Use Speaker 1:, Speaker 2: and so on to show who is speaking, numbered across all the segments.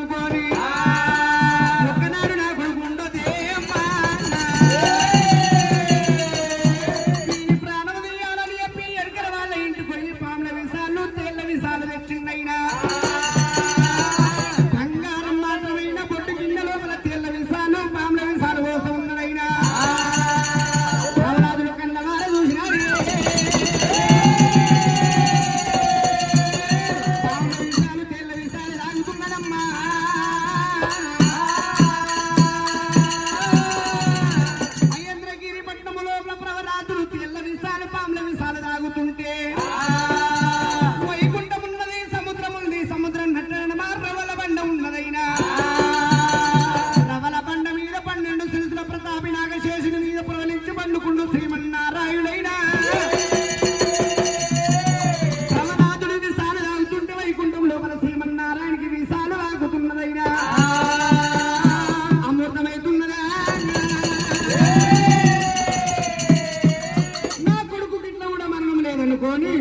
Speaker 1: everybody. అనుకొని.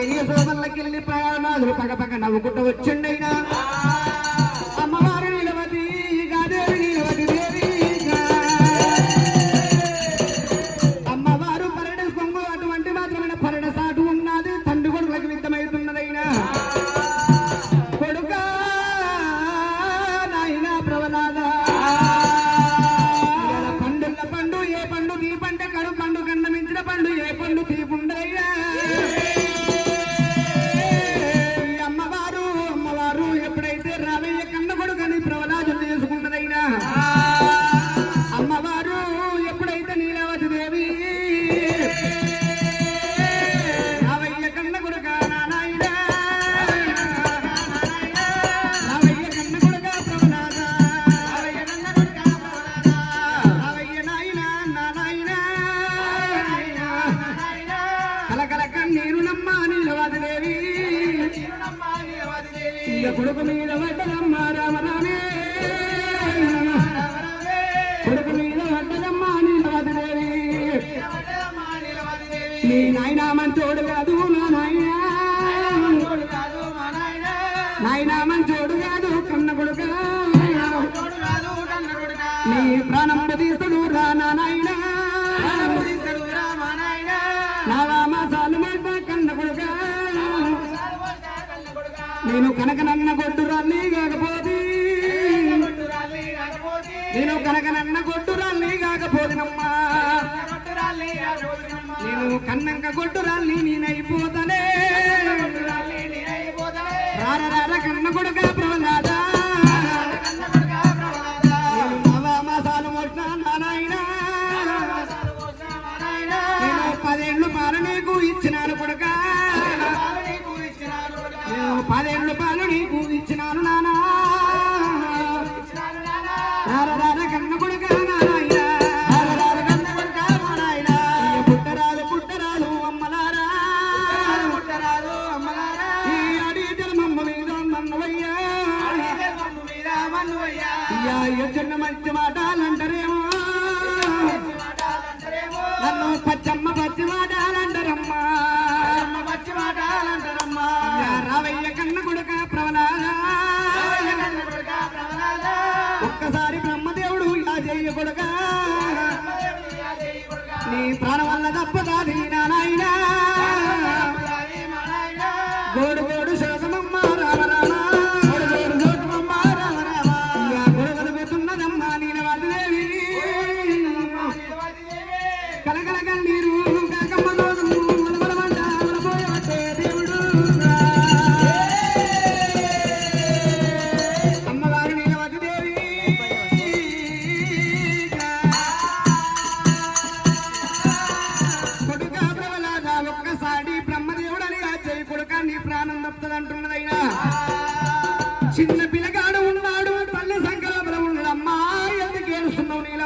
Speaker 1: గిరి శోభన్లకి వెళ్ళిపోయా ప్రయాణాలు పక్క పక్క నవ్వుకుంటూ వచ్చిండైనా? మంచోడు కాదు మా నాయన. నాయన. మంచోడు కాదు కన్న కొడుక. నీ ప్రాణం తీస్తుడు రానా నాయన. నేను కనక మాట కన్న కొడుక. కొట్టురాలి కాకపోతే నేను కనక కన్నంక కొట్టు రాలి నేనైపోతనే రార రార కన్న కొడుక ప్రవలా అయ్యా ఎదురు మంచి మాటలంటారేమో. నన్ను పచ్చమ్మ పచ్చి మాటలంటారమ్మా. పచ్చి మాటలంటారమ్మా రావయ్య కన్న కొడుక ప్రవలాదా ఒక్కసారి బ్రహ్మదేవుడు ఇలా చేయ కొడుక? నీ ప్రాణం వల్ల తప్పదా నాయనా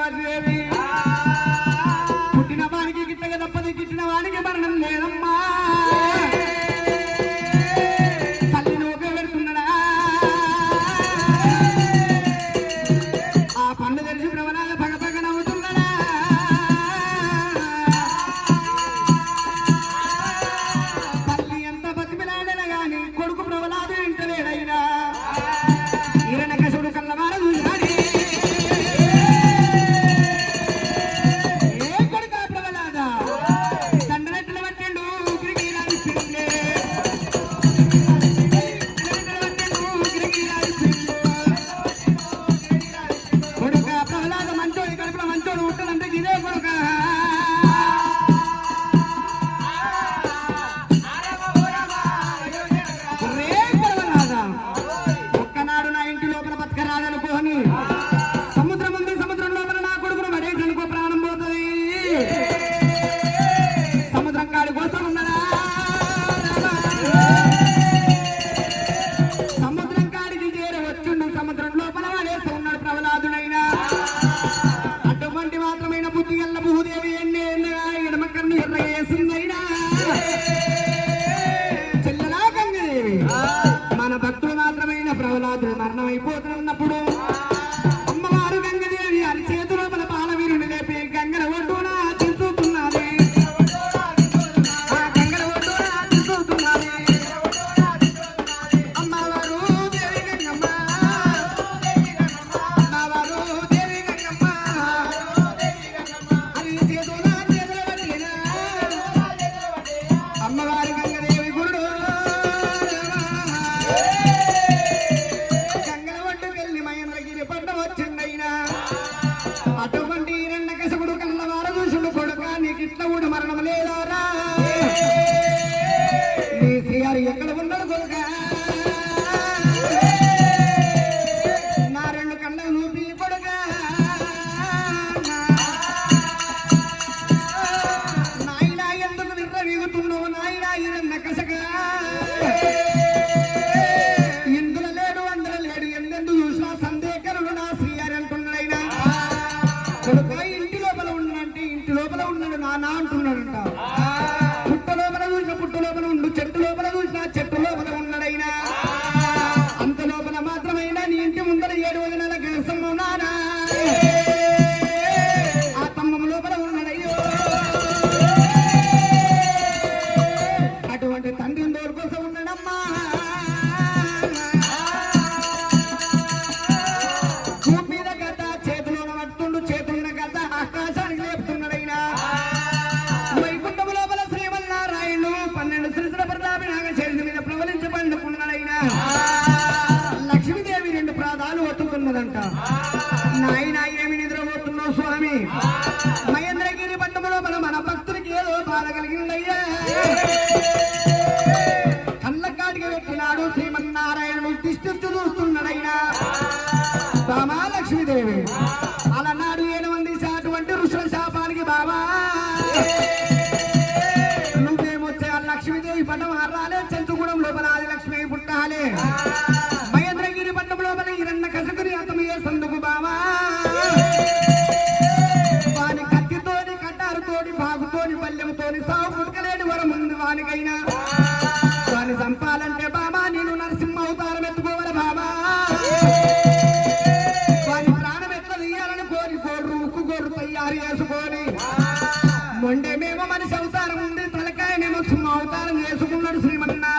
Speaker 1: Madeira! చెరుకు లోపల చూసినా ശ്രീമതി